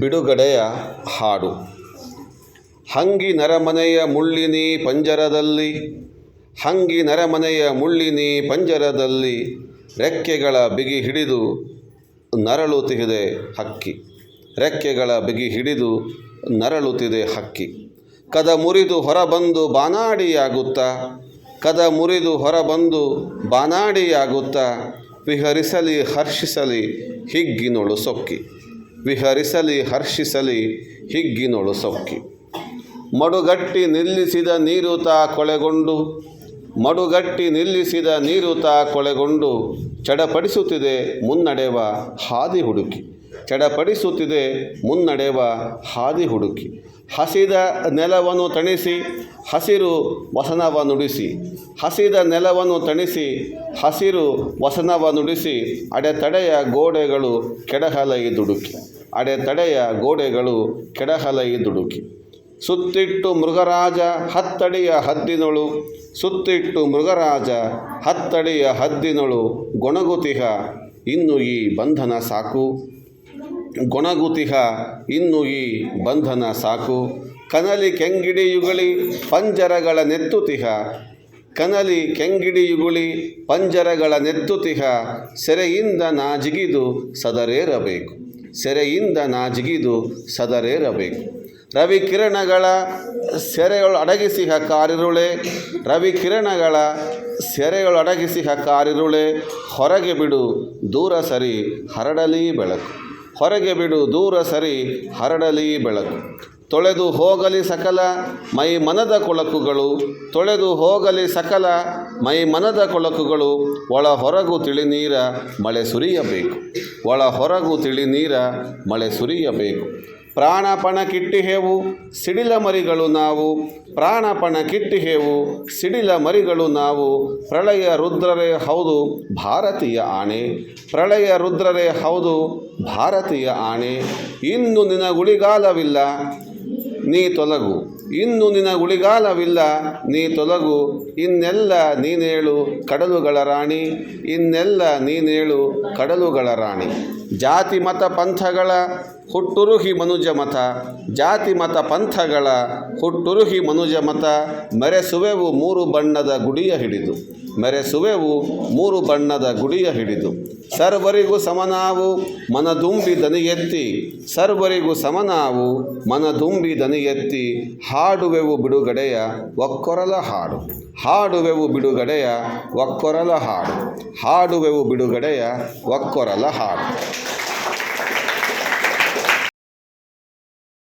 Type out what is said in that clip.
ಬಿಡುಗಡೆಯ ಹಾಡು. ಹಂಗಿ ನರಮನೆಯ ಮುಳ್ಳಿನಿ ಪಂಜರದಲ್ಲಿ, ಹಂಗಿ ನರಮನೆಯ ಮುಳ್ಳಿನಿ ಪಂಜರದಲ್ಲಿ, ರೆಕ್ಕೆಗಳ ಬಿಗಿ ಹಿಡಿದು ನರಳುತ್ತಿದೆ ಹಕ್ಕಿ. ರೆಕ್ಕೆಗಳ ಬಿಗಿ ಹಿಡಿದು ನರಳುತ್ತಿದೆ ಹಕ್ಕಿ. ಕದ ಮುರಿದು ಹೊರಬಂದು ಬಾನಾಡಿಯಾಗುತ್ತಾ, ಕದ ಮುರಿದು ಹೊರಬಂದು ಬಾನಾಡಿಯಾಗುತ್ತಾ, ವಿಹರಿಸಲಿ ಹರ್ಷಿಸಲಿ ಹಿಗ್ಗಿನೊಳು ಸೊಕ್ಕಿ. ವಿಹರಿಸಲಿ, ಹರ್ಷಿಸಲಿ, ಹಿಗ್ಗಿನೊಳು ಸೊಕ್ಕಿ ಮಡುಗಟ್ಟಿ ನಿಲ್ಲಿಸಿದ ನೀರು ತಾ ಕೊಳೆಗೊಂಡು, ಮಡುಗಟ್ಟಿ ನಿಲ್ಲಿಸಿದ ನೀರು ತಾ ಕೊಳೆಗೊಂಡು, ಚಡಪಡಿಸುತ್ತಿದೆ ಮುನ್ನಡೆವ ಹಾದಿ ಹುಡುಕಿ. ಚಡಪಡಿಸುತ್ತಿದೆ. ಮುನ್ನಡೆವ ಹಾದಿ ಹುಡುಕಿ, ಹಸಿದ ನೆಲವನ್ನು ತಣಿಸಿ, ಹಸಿರು ವಸನವ ನುಡಿಸಿ, ಹಸಿದ ನೆಲವನ್ನು ತಣಿಸಿ, ಹಸಿರು ವಸನವ ನುಡಿಸಿ, ಅಡೆತಡೆಯ ಗೋಡೆಗಳು ಕೆಡಹಲೈ ದುಡುಕಿ, ಅಡೆತಡೆಯ ಗೋಡೆಗಳು ಕೆಡಹಲೈ ದುಡುಕಿ. ಸುತ್ತಿಟ್ಟು ಮೃಗರಾಜ ಹತ್ತಡಿಯ ಹದ್ದಿನೊಳು, ಸುತ್ತಿಟ್ಟು ಮೃಗರಾಜ ಹತ್ತಡಿಯ ಹದ್ದಿನೊಳು ಗೊಣಗುತಿಹ, ಇನ್ನು ಈ ಬಂಧನ ಸಾಕು? ಗೊಣಗುತಿಹ, ಇನ್ನು ಈ ಬಂಧನ ಸಾಕು. ಕನಲಿ ಕೆಂಗಿಡಿಯುಗಳಿ ಪಂಜರಗಳ ನೆತ್ತುತಿಹ. ಕನಲಿ ಕೆಂಗಿಡಿಯುಗುಳಿ ಪಂಜರಗಳ ನೆತ್ತುತಿಹ. ಸೆರೆಯಿಂದ ನಾಜಿಗಿದು ಸದರೇರಬೇಕು. ಸೆರೆಯಿಂದ ನಾಜಿಗಿದು ಸದರೇರಬೇಕು. ರವಿ ಕಿರಣಗಳ ಸೆರೆಗಳು ಅಡಗಿಸಿಹ ಕಾರಿರುಳೆ. ರವಿ ಕಿರಣಗಳ ಸೆರೆಗಳು ಅಡಗಿಸಿಹ ಕಾರಿರುಳೆ. ಹೊರಗೆ ಬಿಡು, ದೂರ ಸರಿ ಹರಡಲಿ ಬೆಳಕು. ಹೊರಗೆ ಬಿಡು, ದೂರ ಸರಿ ಹರಡಲಿ ಬೆಳಕು. ತೊಳೆದು ಹೋಗಲಿ ಸಕಲ ಮೈ ಮನದ ಕೊಳಕುಗಳು. ತೊಳೆದು ಹೋಗಲಿ ಸಕಲ ಮೈ ಮನದ ಕೊಳಕುಗಳು. ಒಳ ಹೊರಗು ತಿಳಿನೀರ ಮಳೆ ಸುರಿಯಬೇಕು. ಒಳ ಹೊರಗು ತಿಳಿನೀರ ಮಳೆ ಸುರಿಯಬೇಕು. ಪ್ರಾಣಪಣ ಕಿಟ್ಟಿಹೇವು ಸಿಡಿಲ ಮರಿಗಳು ನಾವು. ಪ್ರಾಣಪಣ ಕಿಟ್ಟಿಹೇವು ಸಿಡಿಲ ಮರಿಗಳು ನಾವು. ಪ್ರಳಯ ರುದ್ರರೇ ಹೌದು ಭಾರತೀಯ ಆಣೆ. ಪ್ರಳಯ ರುದ್ರರೇ ಹೌದು ಭಾರತೀಯ ಆಣೆ. ಇನ್ನು ನಿನಗುಳಿಗಾಲವಿಲ್ಲ, ನೀ ತೊಲಗು. ಇನ್ನು ನಿನ ಉಳಿಗಾಲವಿಲ್ಲ ನೀ ತೊಲಗು. ಇನ್ನೆಲ್ಲ ನೀನೇಳು ಕಡಲುಗಳ ರಾಣಿ, ಇನ್ನೆಲ್ಲ ನೀನೇಳು ಕಡಲುಗಳ ರಾಣಿ. ಜಾತಿ ಮತ ಪಂಥಗಳ ಹುಟ್ಟುರುಹಿ ಮನುಜ ಮತ, ಜಾತಿ ಮತ ಪಂಥಗಳ ಹುಟ್ಟುರುಹಿ ಮನುಜ ಮತ, ಮೆರೆಸುವೆವು ಮೂರು ಬಣ್ಣದ ಗುಡಿಯ ಹಿಡಿದು. ಮೆರೆಸುವೆವು ಮೂರು ಬಣ್ಣದ ಗುಡಿಯ ಹಿಡಿದು. ಸರ್ವರಿಗೂ ಸಮನಾವು ಮನದುಂಬಿ ಎತ್ತಿ ಸರ್ವರಿಗೂ ಸಮನಾವು ಮನದುಂಬಿ ಎತ್ತಿ ಹಾಡುವೆವು ಬಿಡುಗಡೆಯ ಒಕ್ಕೊರಲ ಹಾಡು. ಹಾಡುವೆವು ಬಿಡುಗಡೆಯ ಒಕ್ಕೊರಲ ಹಾಡು. ಹಾಡುವೆವು ಬಿಡುಗಡೆಯ ಒಕ್ಕೊರಲ ಹಾಡು.